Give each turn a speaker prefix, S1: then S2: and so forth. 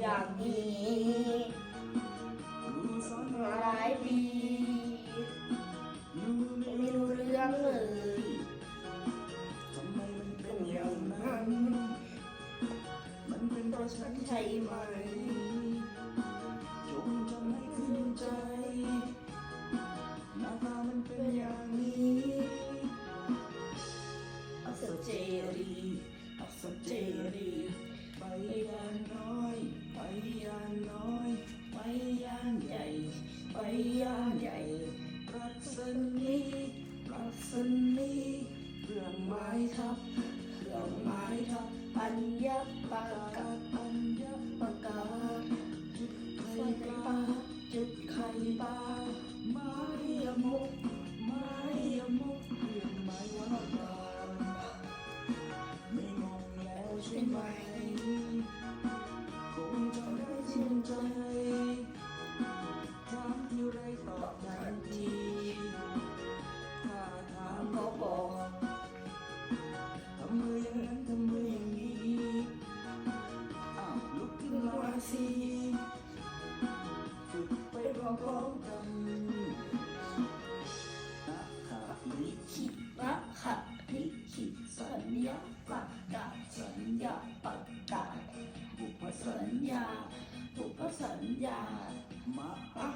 S1: อย่างนี้มาหลา
S2: ยปีไม่รู้เรื่องเลยทำไมมันเป็นอย่างนั้
S1: น มันเป็นเพราะ
S2: ฉันใช่ไหมจงจำให้ขึ้นใจหน้าตามันเป็นอย่างนี้อัศเจรีอัศเจรีไปกัน ไปยาใหญ่ รัศนีรัศนีเครื่องไม้ทับเครื่องไม้ทับ
S1: ปัญญาปาก
S2: กาปัญญา
S1: ประกา
S2: จุดไข่ปลาจุดไข่ปลาไม้ยมกไม้ยมกเครื่องไม้วัดบาไม่งงแล้วใช่ไหม พร้อมกันนะขาลิขิต
S1: รักขัดลิขิตสัญญาประกาศสัญญาประกาศ
S2: บุพสั
S1: ญญาบุพสัญญา
S2: มะ
S1: มหา